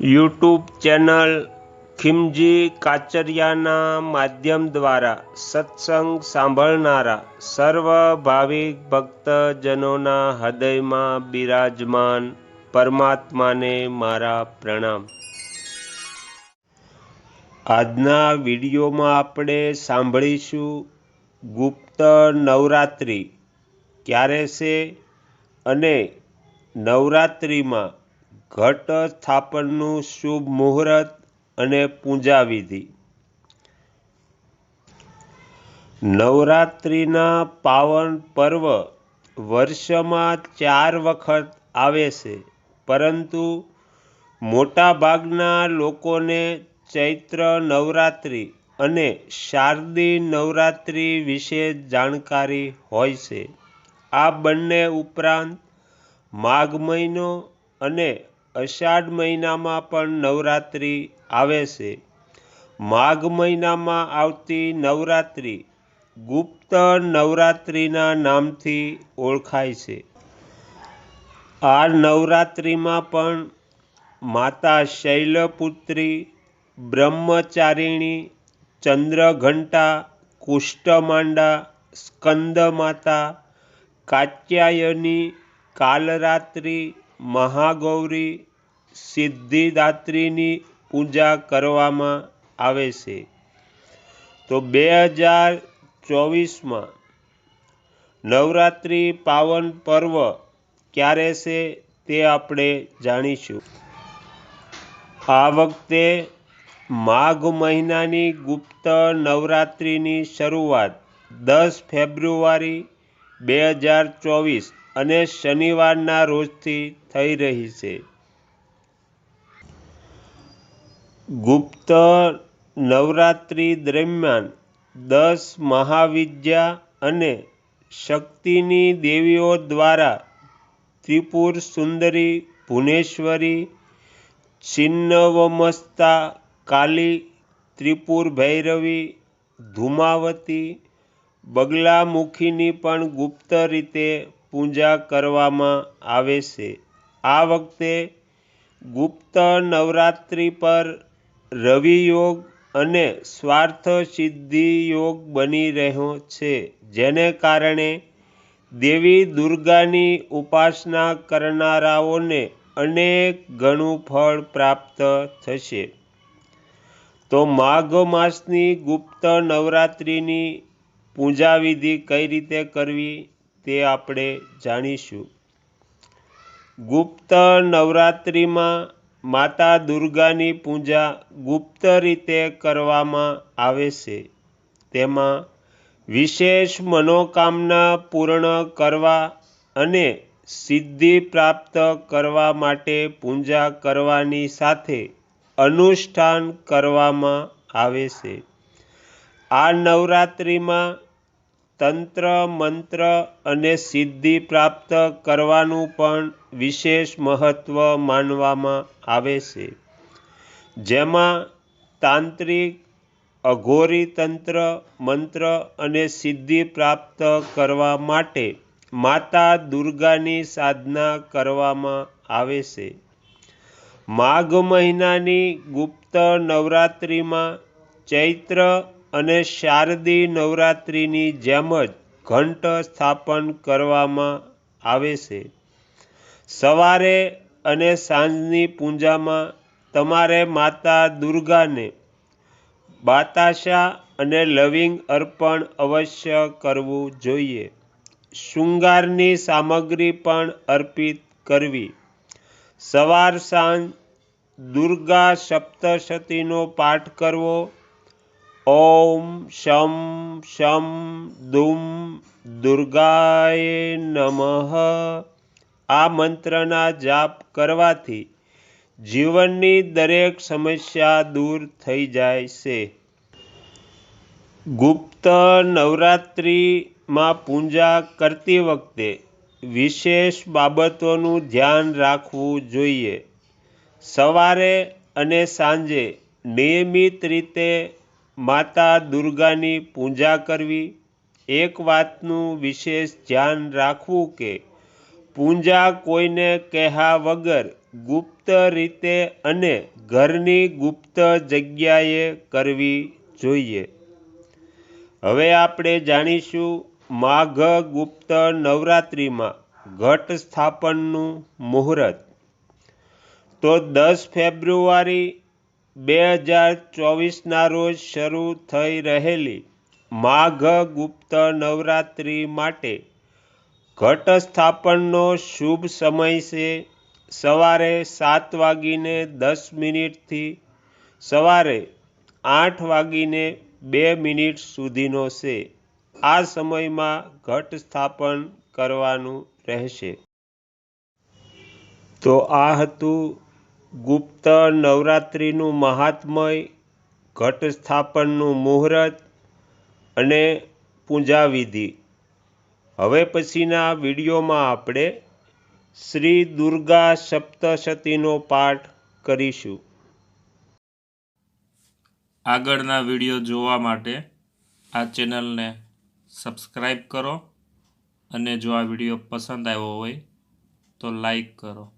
YouTube channel ખિમજી કાચરિયાના માધ્યમ દ્વારા સત્સંગ સાંભળનારા સર્વ ભાવિક ભક્તજનોના હૃદયમાં બિરાજમાન પરમાત્માને મારા પ્રણામ. આજના વિડીયોમાં આપણે સાંભળીશું ગુપ્ત નવરાત્રિ ક્યારે છે અને નવરાત્રિમાં ઘટ સ્થાપનનું શુભ મુહૂર્ત અને પૂજા વિધિ નવરાત્રિના પાવન પર્વ વર્ષમાં ચાર વખત આવે છે, પરંતુ મોટાભાગના લોકોને ચૈત્ર નવરાત્રિ અને શારદી નવરાત્રિ વિશે જાણકારી હોય છે. આ બંને ઉપરાંત માઘ મહિનો અને અષાઢ મહિનામાં પણ નવરાત્રિ આવે છે. માઘ મહિનામાં આવતી નવરાત્રિ ગુપ્ત નવરાત્રિના નામથી ઓળખાય છે. આ નવરાત્રિમાં પણ માતા શૈલપુત્રી, બ્રહ્મચારિણી, ચંદ્રઘંટા, કુષ્ઠમાંડા, સ્કંદમાતા, કાત્યાયની, કાલરાત્રિ, મહાગૌરી સિદ્ધિદાત્રીની પૂજા કરવામાં આવે છે. તો બે હજાર ચોવીસમાં નવરાત્રિ પાવન પર્વ ક્યારે છે તે આપણે જાણીશું. આ વખતે માઘ મહિનાની ગુપ્ત નવરાત્રિની શરૂઆત દસ ફેબ્રુઆરી બે હજાર ચોવીસ અને શનિવારના રોજથી થઈ રહી છે. ગુપ્ત નવરાત્રિ દરમિયાન દસ મહાવિદ્યા અને શક્તિની દેવીઓ દ્વારા ત્રિપુર સુંદરી, ભુવનેશ્વરી છિન્નવમસ્તા કાલી, ત્રિપુર ભૈરવી, ધૂમાવતી, બગલામુખીની પણ ગુપ્ત રીતે પૂજા કરવામાં આવે છે. આ વખતે ગુપ્ત નવરાત્રિ પર રવિ યોગ અને સ્વાર્થ સિદ્ધિ યોગ બની રહ્યો છે, જેને કારણે દેવી દુર્ગાની ઉપાસના કરનારાઓને અનેક ગણું ફળ પ્રાપ્ત થશે. તો માઘ માસની ગુપ્ત નવરાત્રિની પૂજા વિધિ કઈ રીતે કરવી તે આપણે જાણીશું. ગુપ્ત નવરાત્રિમાં માતા દુર્ગાની પૂજા ગુપ્ત રીતે કરવામાં આવે છે. તેમાં વિશેષ મનોકામના પૂર્ણ કરવા અને સિદ્ધિ પ્રાપ્ત કરવા માટે પૂજા કરવાની સાથે અનુષ્ઠાન કરવામાં આવે છે. આ નવરાત્રિમાં તંત્ર, મંત્ર અને સિદ્ધિ પ્રાપ્ત કરવાનું પણ વિશેષ મહત્ત્વ માનવામાં આવે છે. જેમાં તાંત્રિક અઘોરી તંત્ર મંત્ર અને સિદ્ધિ પ્રાપ્ત કરવા માટે માતા દુર્ગાની સાધના કરવામાં આવે છે. માઘ મહિનાની ગુપ્ત નવરાત્રિમાં ચૈત્ર અને શારદી નવરાત્રિની જેમ જ ઘંટ સ્થાપન કરવામાં આવે છે. સવારે અને સાંજની પૂજામાં તમારે માતા દુર્ગાને બાતાશા અને લવિંગ અર્પણ અવશ્ય કરવું જોઈએ. શૃંગારની સામગ્રી પણ અર્પિત કરવી. સવાર સાંજ દુર્ગા સપ્તશતીનો પાઠ કરવો ઓમ શમ શમ દુમ દુર્ગાય નમઃ. આ મંત્રના જાપ કરવાથી જીવનની દરેક સમસ્યા દૂર થઈ જાય છે. ગુપ્ત નવરાત્રિમાં પૂજા કરતી વખતે વિશેષ બાબતોનું ધ્યાન રાખવું જોઈએ. સવારે અને સાંજે નિયમિત રીતે માતા દુર્ગાની પૂજા કરવી, એક વાતનું વિશેષ ધ્યાન રાખવું કે પૂજા કોઈને કહ્યા વગર ગુપ્ત રીતે અને ઘરની ગુપ્ત જગ્યાએ કરવી જોઈએ. હવે આપણે જાણીશું માઘ ગુપ્ત નવરાત્રિમાં ઘટ સ્થાપનનું મુહૂર્ત. તો દસ ફેબ્રુઆરી બે હજાર ચોવીસના રોજ શરૂ થઈ રહેલી માઘ ગુપ્ત નવરાત્રિ માટે ઘટ સ્થાપનનો શુભ સમય છે. સવારે સાત વાગીને દસ મિનિટથી સવારે આઠ વાગીને બે મિનિટ સુધીનો છે. આ સમયમાં ઘટ સ્થાપન કરવાનું રહેશે. તો આ હતું ગુપ્ત નવરાત્રિનું મહાત્મય ઘટ સ્થાપનનું મુહૂર્ત અને પૂજા વિધિ હવે પછીના વિડીયોમાં આપણે શ્રી દુર્ગા સપ્તશતીનો પાઠ કરીશું. આગળના વીડિયો જોવા માટે આ ચેનલને સબસ્ક્રાઈબ કરો અને જો આ વીડિયો પસંદ આવ્યો હોય તો લાઈક કરો.